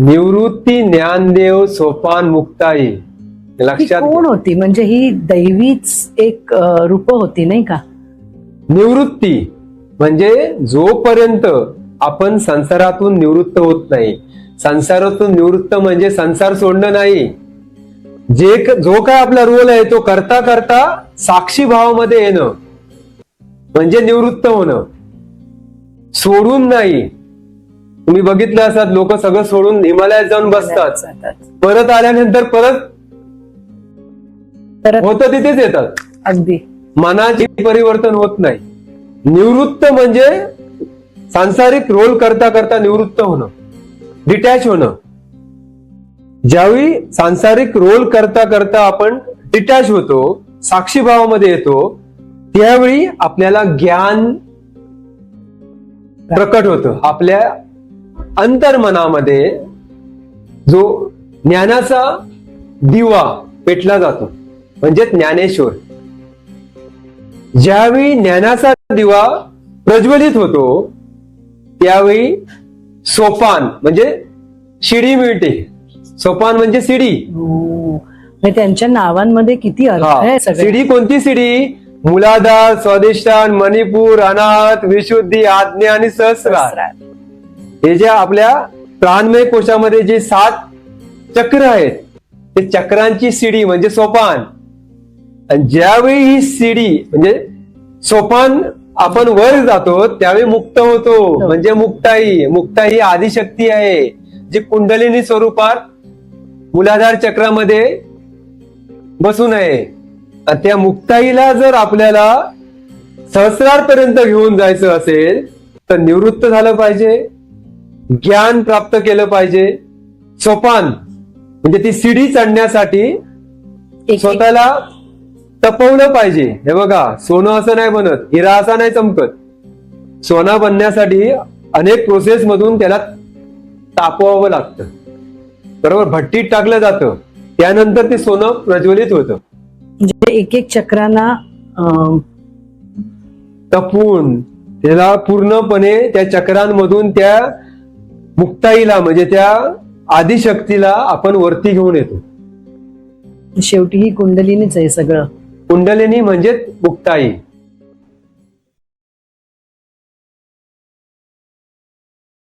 निवृत्ती ज्ञानदेव सोपान मुक्ताई. लक्षात कोण. होती? म्हणजे ही दैवीच एक रूप होती नाही का? निवृत्ती म्हणजे जोपर्यंत आपण संसारातून निवृत्त होत नाही. संसारातून निवृत्त म्हणजे संसार सोडणं नाही. जे जो काय आपला रोल आहे तो करता करता साक्षी भावामध्ये येणं. म्हणजे निवृत्त होणं. सोडून नाही. तुम्ही बघितलं असतात लोक सगळं सोडून हिमालयात जाऊन बसतात. परत आल्यानंतर परत होतं तिथेच येतात. अगदी. मनाचे परिवर्तन होत नाही. निवृत्त म्हणजे सांसारिक रोल करता करता निवृत्त होणं. डिटॅच होणं. ज्यावेळी सांसारिक रोल करता करता आपण डिटॅच होतो साक्षी भावामध्ये येतो त्यावेळी आपल्याला ज्ञान प्रकट होतं. आपल्या अंतर्मनामध्ये जो ज्ञानाचा दिवा पेटला जातो म्हणजे ज्ञानेश्वर. ज्यावेळी ज्ञानाचा दिवा प्रज्वलित होतो त्यावेळी सोपान म्हणजे शिडी मिळते. सोपान म्हणजे सिडी हो. त्यांच्या नावांमध्ये किती अर्थ आहे सिडी कोणती सिडी मुलाधार स्वादिष्टान मणिपूर अनाथ विशुद्धी आज्ञा आणि सहस्रार. हे ज्या आपल्या प्राणमय कोशामध्ये जे सात चक्र आहेत ते चक्रांची सिडी म्हणजे सोपान. आणि ज्यावेळी ही सिडी म्हणजे सोपान आपण वर जातो त्यावेळी मुक्त होतो. म्हणजे मुक्ताई मुक्ताई ही आदिशक्ती आहे जी कुंडलिनी स्वरूपात मुलाधार चक्रामध्ये बसून आहे. त्या मुक्ताईला जर आपल्याला सहस्रारपर्यंत घेऊन जायचं असेल तर निवृत्त झालं पाहिजे. ज्ञान प्राप्त केलं पाहिजे. सोपान म्हणजे ती सिडी चढण्यासाठी स्वतःला तपवलं पाहिजे. हे बघा सोनं असं नाही बनत हिरा असा नाही चमकत. सोना बनण्यासाठी अनेक प्रोसेस मधून त्याला तापवावं लागतं. बरोबर? भट्टीत टाकलं जातं. त्यानंतर ते सोनं प्रज्वलित होतं. म्हणजे एक एक चक्रांना तपून त्याला पूर्णपणे त्या चक्रांमधून त्या मुक्ताईला म्हणजे त्या आदिशक्तीला आपण वरती घेऊन येतो. शेवटी ही कुंडलीनीच आहे सगळं. कुंडलिनी म्हणजे मुक्ताई.